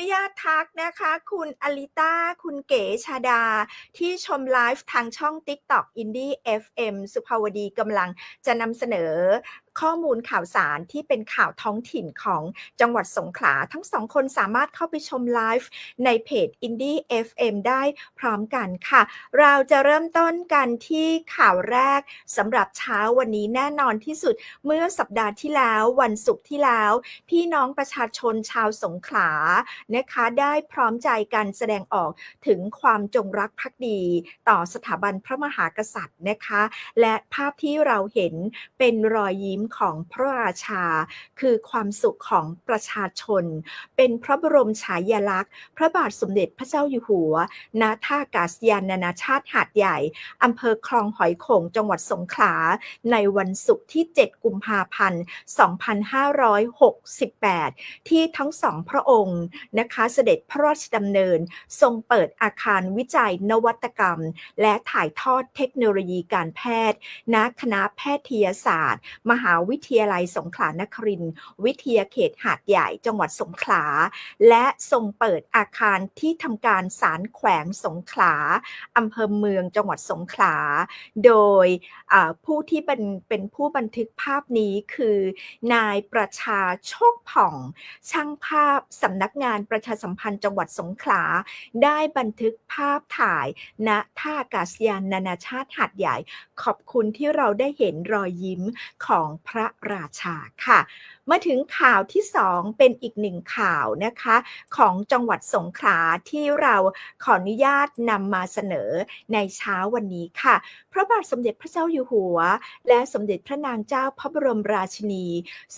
นุญาตทักนะคะ คุณอลิต้า คุณเก๋ชาดา ที่ชมไลฟ์ทางช่อง TikTok Indie FM สุภาวดีกำลังจะนำเสนอ ข้อมูลข่าวสารที่เป็นข่าวท้องถิ่นของจังหวัดสงขลา ทั้งสองคนสามารถเข้าไปชมไลฟ์ในเพจ Indie FM ได้พร้อมกันค่ะ เราจะเริ่มต้นกันที่ข่าวแรกสำหรับเช้าวันนี้แน่นอนที่สุดเมื่อสัปดาห์ที่แล้ววันศุกร์ที่แล้ว พี่น้องประชาชนชาวสงขลานะคะได้พร้อมใจกันแสดงออกถึงความจงรักภักดีต่อสถาบันพระมหากษัตริย์นะคะ และภาพที่เราเห็นเป็นรอยยิ้มของพระราชา คือความสุขของประชาชน เป็นพระบรมฉายาลักษณ์ พระบาทสมเด็จพระเจ้าอยู่หัว ณ ท่าอากาศยานนานาชาติหาดใหญ่ อำเภอคลองหอยโขง จังหวัดสงขลา ในวันศุกร์ที่ 7 กุมภาพันธ์ 2568 ที่ทั้งสองพระองค์นะคะเสด็จพระราชดำเนิน ทรงเปิดอาคารวิจัยนวัตกรรม และถ่ายทอดเทคโนโลยีการแพทย์ณคณะแพทยศาสตร์ มหาวิทยาลัยสงขลานครินทร์วิทยาเขตหาดใหญ่จังหวัดสงขลา และทรงเปิดอาคารที่ทำการศาลแขวงสงขลาอำเภอเมืองจังหวัดสงขลา โดยผู้ที่เป็นเป็นผู้บันทึกภาพนี้คือ นายประชาโชคผ่อง ช่างภาพสำนักงานประชาสัมพันธ์จังหวัดสงขลา ได้บันทึกภาพถ่ายณท่าอากาศยานนานาชาติหาดใหญ่ ขอบคุณที่เราได้เห็นรอยยิ้มของพระราชาค่ะ มาถึงข่าวที่ 2 เป็นอีกหนึ่งข่าวนะคะ ของจังหวัดสงขลาที่เราขออนุญาตนำมาเสนอในเช้าวันนี้ค่ะ พระบาทสมเด็จพระเจ้าอยู่หัว และสมเด็จพระนางเจ้าพระบรมราชินี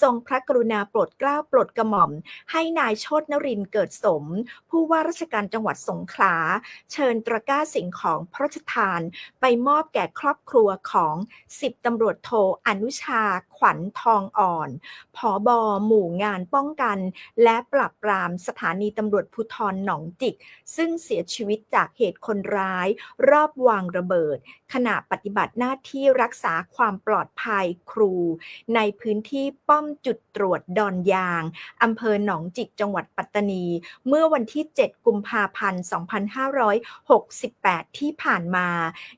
ทรงพระกรุณาโปรดเกล้าโปรดกระหม่อม ให้นายโชตนรินทร์เกิดสม ผู้ว่าราชการจังหวัดสงขลาเชิญตระก้าสิ่งของพระราชทาน ไปมอบแก่ครอบครัวของ 10ตำรวจโทอนุชาขวัญทองอ่อนผอบอหมู่งานป้องกัน และปราบปรามสถานีตำรวจภูธรหนองจิก ซึ่งเสียชีวิตจากเหตุคนร้าย รอบวางระเบิด ขณะปฏิบัติหน้าที่รักษาความปลอดภัยครู ในพื้นที่ป้อมจุดตรวจดอนยางอำเภอหนองจิกจังหวัดปัตตานี เมื่อวันที่ 7 กุมภาพันธ์ 2568 ที่ผ่านมา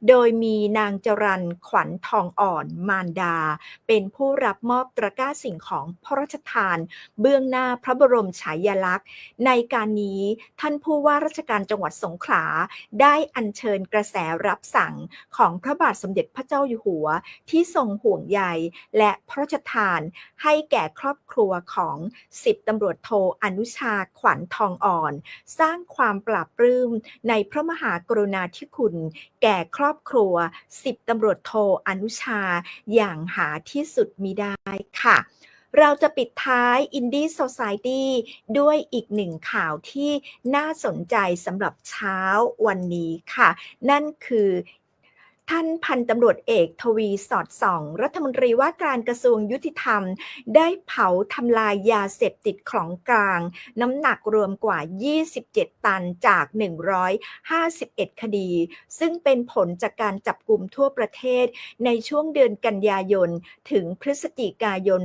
โดยมีนางจรันขวัญทองอ่อนมารดา เป็นผู้รับมอบตะกร้าสิ่งของพระราชทาน เบื้องหน้าพระบรมฉายาลักษณ์ ในการนี้ท่านผู้ว่าราชการจังหวัดสงขลา ได้อัญเชิญกระแสรับสั่งของพระบาทสมเด็จพระเจ้าอยู่หัว ที่ทรงห่วงใยและพระราชทานให้แก่ครอบครัวของสิบตำรวจโทอนุชาขวัญทองอ่อน สร้างความปราบปลื้มในพระมหากรุณาธิคุณ แก่ครอบครัวสิบตำรวจโทอนุชาอย่างหาที่สุดมิได้ค่ะ เราจะปิดท้าย Indie Society ด้วยอีกหนึ่งข่าวที่น่าสนใจสำหรับเช้าวันนี้ค่ะ นั่นคือ ท่านพันตำรวจเอกทวีสอดส่อง รัฐมนตรีว่าการกระทรวงยุติธรรม ได้เผาทำลายยาเสพติดของกลาง น้ำหนักรวมกว่า 27 ตันจาก 151 คดี ซึ่งเป็นผลจากการจับกลุ่มทั่วประเทศ ในช่วงเดือนกันยายน ถึงพฤศจิกายน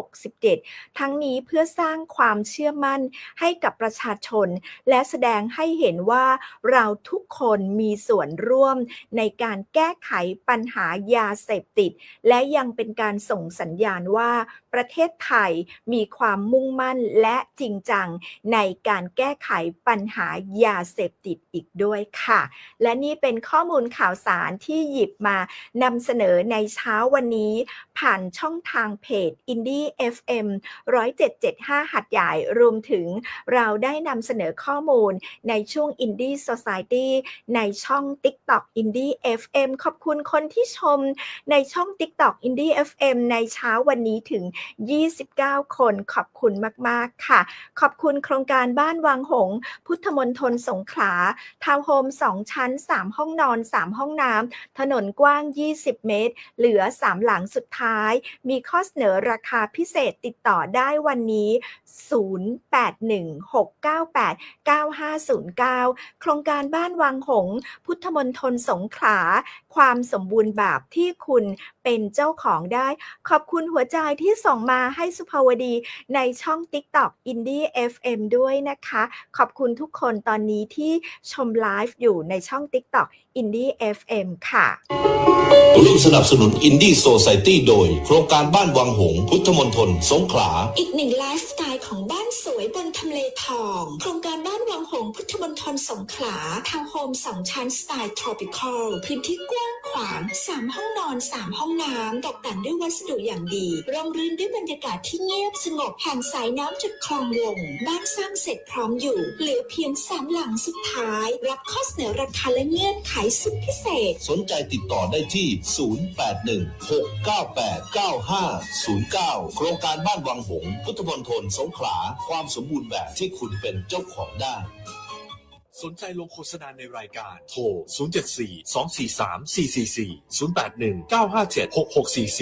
2567 ทั้งนี้เพื่อสร้างความเชื่อมั่นให้กับประชาชน และแสดงให้เห็นว่าเราทุกคนมีส่วนร่วมในการแก้ไขปัญหายาเสพติด และยังเป็นการส่งสัญญาณว่าประเทศไทยมีความมุ่งมั่นและจริงจังในการแก้ไขปัญหายาเสพติดอีกด้วยค่ะ และนี่เป็นข้อมูลข่าวสารที่หยิบมานำเสนอในเช้าวันนี้ ผ่านช่องทางเพจ Indie FM 10775 หัดใหญ่รวมถึงเราได้นำเสนอข้อมูลในช่วง Indie Society ในช่อง TikTok Indie FM ขอบคุณคนที่ชมในช่อง TikTok Indie FM ในเช้าวันนี้ถึง 29 คนขอบคุณมาก ๆ ค่ะ ขอบคุณโครงการบ้านวังหง พุทธมนทนสงขลาทาวน์โฮม 2 ชั้น 3 ห้องนอน 3 ห้องน้ำถนนกว้าง 20 เมตร เหลือ 3 หลังสุดท้ายท้าย มีข้อเสนอราคาพิเศษติดต่อได้วันนี้ 0816989509 โครงการบ้านวังหงส์พุทธมณฑลสงขลา ความสมบูรณ์แบบที่คุณเป็นเจ้าของได้ ขอบคุณหัวใจที่ส่งมาให้สุภาวดีในช่อง TikTok Indie FM ด้วยนะคะ ขอบคุณทุกคนตอนนี้ที่ชมไลฟ์อยู่ในช่อง TikTok Indie FM ค่ะ ร่วมสนับสนุนอินดี้โซซ i ตี้โดย โครงการบ้านวังหง พุทธมณฑลสงขลา อีกหนึ่งไลฟ์สไตล์ของบ้านสวยบนทำเลทอง โครงการบ้านวังหง พุทธมณฑลสงขลาทาวน์โฮมสองชั้นสไตล์ทรอปิคอลพื้นที่กว้าง วาง 3 ห้องนอน 3 ห้องน้ำตกแต่งด้วยวัสดุอย่างดีร่มรื่นด้วยบรรยากาศที่เงียบสงบห่างสายน้ำจากคลองลง บ้านสร้างเสร็จพร้อมอยู่เหลือเพียงสามหลังสุดท้าย รับข้อเสนอราคาและเงื่อนไขสุดพิเศษ สนใจติดต่อได้ที่ 0816989509 โครงการบ้านวังหง พุทธมณฑลสงขลา ความสมบูรณ์แบบที่คุณเป็นเจ้าของได้ สนใจลงโฆษณาในรายการ โทร 074 243 444 081 957 6644